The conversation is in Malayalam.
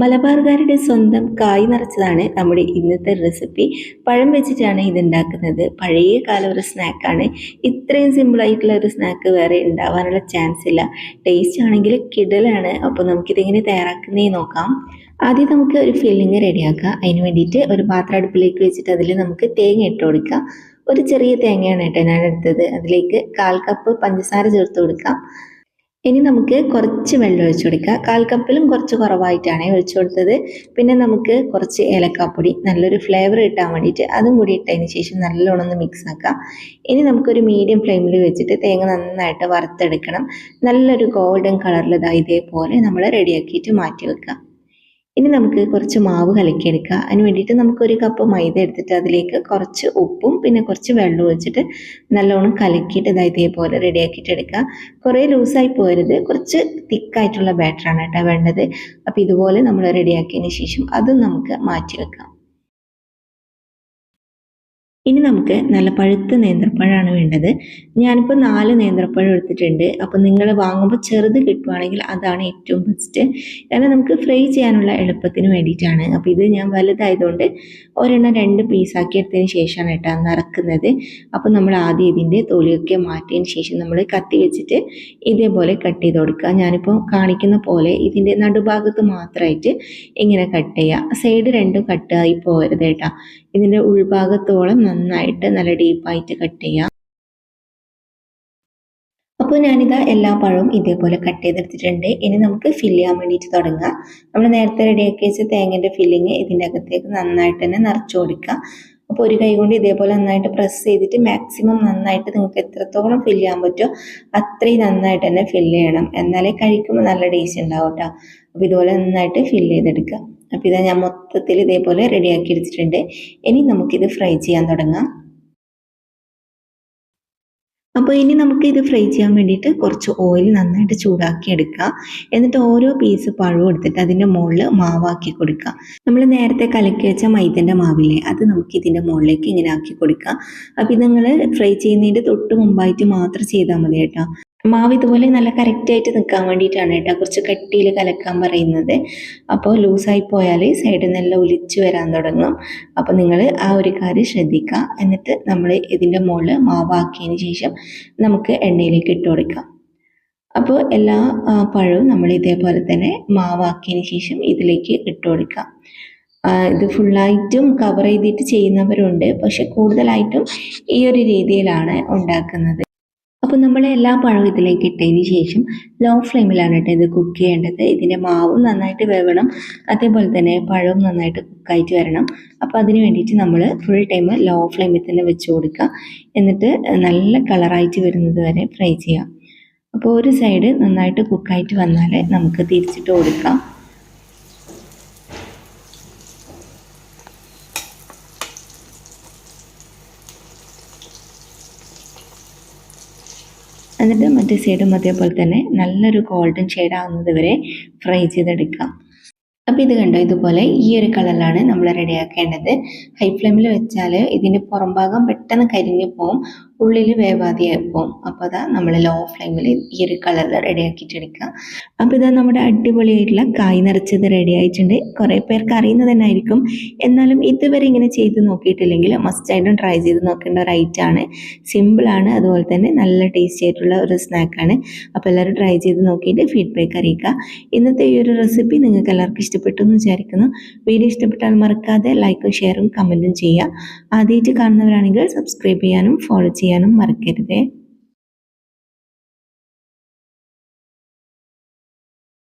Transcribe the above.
മലബാറുകാരുടെ സ്വന്തം കായ് നിറച്ചതാണ് നമ്മുടെ ഇന്നത്തെ റെസിപ്പി. പഴം വെച്ചിട്ടാണ് ഇത് ഉണ്ടാക്കുന്നത് പഴയ കാല ഒരു സ്നാക്കാണ് ഇത്രയും സിമ്പിളായിട്ടുള്ള ഒരു സ്നാക്ക് വേറെ ഉണ്ടാവാനുള്ള ചാൻസ് ഇല്ല. ടേസ്റ്റ് ആണെങ്കിൽ കിടലാണ്. അപ്പോൾ നമുക്കിതെങ്ങനെ തയ്യാറാക്കുന്നേ നോക്കാം. ആദ്യം നമുക്ക് ഒരു ഫില്ലിങ് റെഡിയാക്കാം അതിന് വേണ്ടിയിട്ട് ഒരു പാത്രം അടുപ്പിലേക്ക് വെച്ചിട്ട് അതിൽ നമുക്ക് തേങ്ങ ഇട്ട് കൊടുക്കാം. ഒരു ചെറിയ തേങ്ങയാണ് കേട്ടോ ഞാൻ എടുത്തത്. അതിലേക്ക് കാൽ കപ്പ് പഞ്ചസാര ചേർത്ത് കൊടുക്കാം. ഇനി നമുക്ക് കുറച്ച് വെള്ളം ഒഴിച്ചു കൊടുക്കുക. കാൽ കപ്പിലും കുറച്ച് കുറവായിട്ടാണ് ഒഴിച്ചു കൊടുത്തത്. പിന്നെ നമുക്ക് കുറച്ച് ഏലക്കാപ്പൊടി നല്ലൊരു ഫ്ലേവർ കിട്ടാൻ വേണ്ടിയിട്ട് അതും കൂടി ഇട്ടതിന് ശേഷം നല്ലോണം ഒന്ന് മിക്സ് ആക്കാം. ഇനി നമുക്കൊരു മീഡിയം ഫ്ലെയിമിൽ വെച്ചിട്ട് തേങ്ങ നന്നായിട്ട് വറുത്തെടുക്കണം. നല്ലൊരു ഗോൾഡൻ കളറിൽ ഇതാ ഇതേപോലെ നമ്മൾ റെഡിയാക്കിയിട്ട് മാറ്റി വെക്കാം ഇനി നമുക്ക് കുറച്ച് മാവ് കലക്കിയെടുക്കുക അതിന് വേണ്ടിയിട്ട് നമുക്ക് ഒരു കപ്പ് മൈദ എടുത്തിട്ട് അതിലേക്ക് കുറച്ച് ഉപ്പും പിന്നെ കുറച്ച് വെള്ളവും വെച്ചിട്ട് നല്ലോണം കലക്കിയിട്ട് ഇതാ ഇതേപോലെ റെഡിയാക്കിയിട്ട് എടുക്കുക കുറേ ലൂസായി പോരുത്. കുറച്ച് തിക്കായിട്ടുള്ള ബാറ്ററാണ് കേട്ടോ വേണ്ടത്. അപ്പോൾ ഇതുപോലെ നമ്മൾ റെഡിയാക്കിയതിന് ശേഷം അതും നമുക്ക് മാറ്റി വെക്കാം. ഇനി നമുക്ക് നല്ല പഴുത്ത നേന്ത്രപ്പഴമാണ് വേണ്ടത്. ഞാനിപ്പോൾ നാല് നേന്ത്രപ്പഴം എടുത്തിട്ടുണ്ട്. അപ്പോൾ നിങ്ങൾ വാങ്ങുമ്പോൾ ചെറുത് കിട്ടുവാണെങ്കിൽ അതാണ് ഏറ്റവും ബെസ്റ്റ് കാരണം നമുക്ക് ഫ്രൈ ചെയ്യാനുള്ള എളുപ്പത്തിന് വേണ്ടിയിട്ടാണ്. അപ്പോൾ ഇത് ഞാൻ വലുതായതുകൊണ്ട് ഒരെണ്ണം രണ്ട് പീസാക്കി എടുത്തതിന് ശേഷമാണ് കേട്ടോ നിറക്കുന്നത്. അപ്പോൾ നമ്മൾ ആദ്യം ഇതിന്റെ തൊലിയൊക്കെ മാറ്റിയതിന് ശേഷം നമ്മൾ കത്തി വെച്ചിട്ട് ഇതേപോലെ കട്ട് ചെയ്ത് കൊടുക്കുക. ഞാനിപ്പോൾ കാണിക്കുന്ന പോലെ ഇതിന്റെ നടുഭാഗത്ത് മാത്രമായിട്ട് ഇങ്ങനെ കട്ട് ചെയ്യുക. സൈഡ് രണ്ടും കട്ട് ആയി പോകരുത് കേട്ടോ. ഇതിന്റെ ഉൾഭാഗത്തോളം നന്നായിട്ട് നല്ല ഡീപ്പായിട്ട് കട്ട് ചെയ്യാം. അപ്പോൾ ഞാനിതാ എല്ലാ പഴവും ഇതേപോലെ കട്ട് ചെയ്തെടുത്തിട്ടുണ്ട്. ഇനി നമുക്ക് ഫില്ല് ചെയ്യാൻ വേണ്ടിയിട്ട് തുടങ്ങാം. നമ്മൾ നേരത്തെ റെഡിയാക്കി വെച്ച തേങ്ങന്റെ ഫില്ലിങ് ഇതിന്റെ അകത്തേക്ക് നന്നായിട്ട് തന്നെ നിറച്ചു കൊടുക്കുക അപ്പോൾ ഒരു കൈ കൊണ്ട് ഇതേപോലെ നന്നായിട്ട് പ്രസ് ചെയ്തിട്ട് മാക്സിമം നന്നായിട്ട് നിങ്ങൾക്ക് എത്രത്തോളം ഫില്ല് ചെയ്യാൻ പറ്റുമോ അത്രയും നന്നായിട്ട് തന്നെ ഫില്ല് ചെയ്യണം. എന്നാലേ കഴിക്കുമ്പോൾ നല്ല ടേസ്റ്റ് ഉണ്ടാവും കേട്ടോ അപ്പോൾ ഇതുപോലെ നന്നായിട്ട് ഫില്ല് ചെയ്തെടുക്കുക. അപ്പോൾ ഇതാ ഞാൻ മൊത്തത്തിൽ ഇതേപോലെ റെഡിയാക്കി എടുത്തിട്ടുണ്ട്. ഇനി നമുക്കിത് ഫ്രൈ ചെയ്യാൻ തുടങ്ങാം. അപ്പോൾ ഇനി നമുക്ക് ഇത് ഫ്രൈ ചെയ്യാൻ വേണ്ടിയിട്ട് കുറച്ച് ഓയിൽ നന്നായിട്ട് ചൂടാക്കി എടുക്കുക എന്നിട്ട് ഓരോ പീസ് പഴവും എടുത്തിട്ട് അതിന്റെ മുകളിൽ മാവാക്കി കൊടുക്കുക നമ്മൾ നേരത്തെ കലക്കി വെച്ച മൈദന്റെ മാവില്ലേ അത് നമുക്ക് ഇതിന്റെ മുകളിലേക്ക് ഇങ്ങനെ ആക്കി കൊടുക്കുക അപ്പോൾ ഇത് നിങ്ങൾ ഫ്രൈ ചെയ്യുന്നതിന്റെ തൊട്ട് മുമ്പായിട്ട് മാത്രം ചെയ്താൽ മതി കേട്ടോ. മാവ് ഇതുപോലെ നല്ല കറക്റ്റായിട്ട് നിൽക്കാൻ വേണ്ടിയിട്ടാണ് കേട്ടോ. കുറച്ച് കട്ടിയിൽ കലക്കാൻ പറയുന്നത്. അപ്പോൾ ലൂസായി പോയാൽ സൈഡിൽ നിന്നെല്ലാം ഒലിച്ച് വരാൻ തുടങ്ങും. അപ്പോൾ നിങ്ങൾ ആ ഒരു കാര്യം ശ്രദ്ധിക്കുക. എന്നിട്ട് നമ്മൾ ഇതിന്റെ മുകളിൽ മാവാക്കിയതിന് ശേഷം നമുക്ക് എണ്ണയിലേക്ക് ഇട്ട് കൊടുക്കാം. അപ്പോൾ എല്ലാ പഴവും നമ്മൾ ഇതേപോലെ തന്നെ മാവാക്കിയതിന് ശേഷം ഇതിലേക്ക് ഇട്ട് കൊടുക്കാം. ഇത് ഫുള്ളായിട്ടും കവർ ചെയ്തിട്ട് ചെയ്യുന്നവരുണ്ട്. പക്ഷെ കൂടുതലായിട്ടും ഈ ഒരു രീതിയിലാണ് ഉണ്ടാക്കുന്നത്. അപ്പോൾ നമ്മൾ എല്ലാ പഴവും ഇതിലേക്ക് ഇട്ടതിന് ശേഷം ലോ ഫ്ലെയിമിലാണ് കേട്ടോ ഇത് കുക്ക് ചെയ്യേണ്ടത്. ഇതിന്റെ മാവും നന്നായിട്ട് വേവണം. അതേപോലെ തന്നെ പഴവും നന്നായിട്ട് കുക്കായിട്ട് വരണം. അപ്പോൾ അതിന് വേണ്ടിയിട്ട് നമ്മൾ ഫുൾ ടൈം ലോ ഫ്ലെയിമിൽ തന്നെ വെച്ച് കൊടുക്കുക. എന്നിട്ട് നല്ല കളറായിട്ട് വരുന്നത് വരെ ഫ്രൈ ചെയ്യാം. അപ്പോൾ ഒരു സൈഡ് നന്നായിട്ട് കുക്കായിട്ട് വന്നാൽ നമുക്ക് തിരിച്ചിട്ട് കൊടുക്കാം. എന്നിട്ട് മറ്റേ സൈഡും അതേപോലെ തന്നെ നല്ലൊരു ഗോൾഡൻ ഷെയ്ഡ് ആവുന്നത് വരെ ഫ്രൈ ചെയ്തെടുക്കാം. അപ്പോൾ ഇത് കണ്ടോ? ഇതുപോലെ ഈ ഒരു കളറിലാണ് നമ്മൾ റെഡിയാക്കേണ്ടത് ഹൈ ഫ്ലെയിമിൽ വെച്ചാൽ ഇതിന്റെ പുറംഭാഗം പെട്ടെന്ന് കരിഞ്ഞു പോകും ഉള്ളിൽ വേവാതെയായി പോകും അപ്പോൾ അതാ നമ്മൾ ലോ ഫ്ലെയിമിൽ ഈ ഒരു കളർ റെഡിയാക്കിയിട്ടെടുക്കുക അപ്പോൾ ഇതാ നമ്മുടെ അടിപൊളിയായിട്ടുള്ള കായ് നിറച്ചത് റെഡി ആയിട്ടുണ്ട്. കുറേ പേർക്ക് അറിയുന്നത് തന്നെ ആയിരിക്കും. എന്നാലും ഇതുവരെ ഇങ്ങനെ ചെയ്ത് നോക്കിയിട്ടില്ലെങ്കിൽ മസ്റ്റായിട്ടും ട്രൈ ചെയ്ത് നോക്കേണ്ട ഒരു ഐറ്റാണ് സിമ്പിളാണ് അതുപോലെ തന്നെ നല്ല ടേസ്റ്റി ആയിട്ടുള്ള ഒരു സ്നാക്കാണ് അപ്പോൾ എല്ലാവരും ട്രൈ ചെയ്ത് നോക്കിയിട്ട് ഫീഡ്ബാക്ക് അറിയിക്കുക. ഇന്നത്തെ ഈ ഒരു റെസിപ്പി നിങ്ങൾക്ക് എല്ലാവർക്കും ഇഷ്ടപ്പെട്ടു എന്ന് വിചാരിക്കുന്നു. വീഡിയോ ഇഷ്ടപ്പെട്ടാൽ മറക്കാതെ ലൈക്കും ഷെയറും കമന്റും ചെയ്യുക. ആദ്യമായിട്ട് കാണുന്നവരാണെങ്കിൽ സബ്സ്ക്രൈബ് ചെയ്യാനും ഫോളോ ചെയ്യാനും அதிசயனும் மறுக்கிறது.